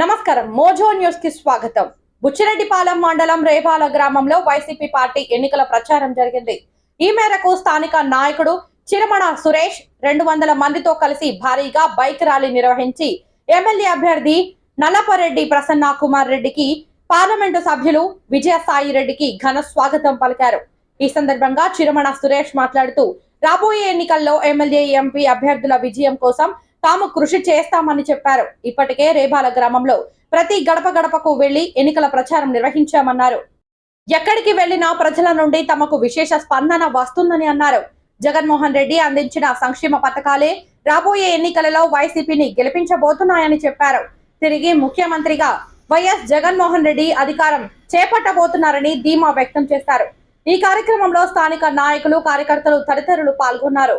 నమస్కారం. మోజో న్యూస్కి స్వాగతం. బుచ్చిరెడ్డిపాలెం మండలం రేపాల గ్రామంలో వైసీపీ పార్టీ ఎన్నికల ప్రచారం జరిగింది. ఈ మేరకు స్థానిక నాయకుడు చిరమణ సురేష్ రెండు వందల మందితో కలిసి భారీగా బైక్ ర్యాలీ నిర్వహించి ఎమ్మెల్యే అభ్యర్థి నల్లపరెడ్డి ప్రసన్న కుమార్ రెడ్డికి పార్లమెంటు సభ్యులు విజయసాయి రెడ్డికి ఘన స్వాగతం పలికారు. ఈ సందర్భంగా చిరమణ సురేష్ మాట్లాడుతూ రాబోయే ఎన్నికల్లో ఎమ్మెల్యే ఎంపీ అభ్యర్థుల విజయం కోసం తాము కృషి చేస్తామని చెప్పారు. ఇప్పటికే రేబాల గ్రామంలో ప్రతి గడప గడపకు వెళ్ళి ఎన్నికల ప్రచారం నిర్వహించామన్నారు. ఎక్కడికి వెళ్ళినా ప్రజల నుండి తమకు విశేష స్పందన వస్తుందని అన్నారు. జగన్మోహన్ రెడ్డి అందించిన సంక్షేమ పథకాలే రాబోయే ఎన్నికలలో వైసీపీని గెలిపించబోతున్నాయని చెప్పారు. తిరిగి ముఖ్యమంత్రిగా వైఎస్ జగన్మోహన్ రెడ్డి అధికారం చేపట్టబోతున్నారని ధీమా వ్యక్తం చేశారు. ఈ కార్యక్రమంలో స్థానిక నాయకులు కార్యకర్తలు తదితరులు పాల్గొన్నారు.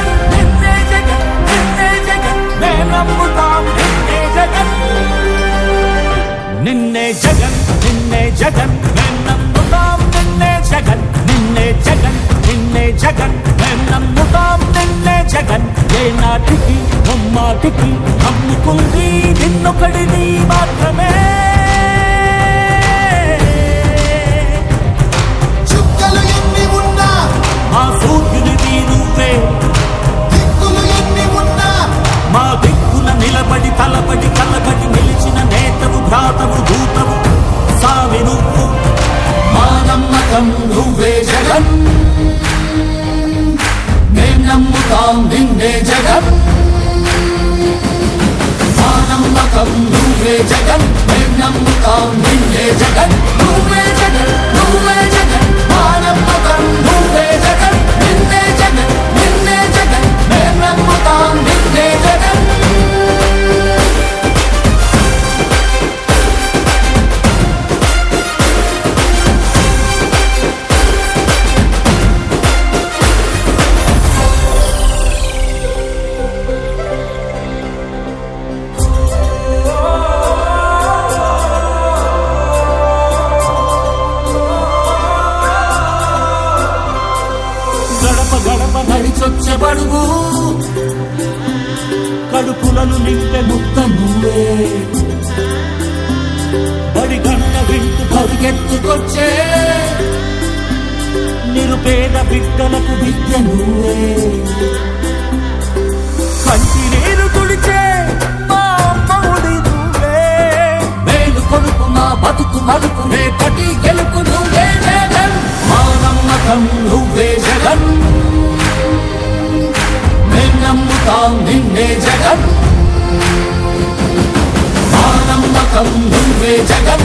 జగన్. నమ్ముతాం నిన్నే జగన్. ఏ నాటికి ముమ్మాటికి నమ్ముకుంది నిన్నొకడిని మాత్రమే. జగన్ మేం నమ్ముతాం నిన్నే జగన్. గడప కడుపులను నింపే ముక్త నువ్వే బడి కన్న వింటు పరిగెత్తుకొచ్చే నిరుపేద బిడ్డలకు విద్య నువ్వే కంటి నేను తుడిచే నువ్వే జగం జగన్. మా నమ్మకం నువ్వే జగం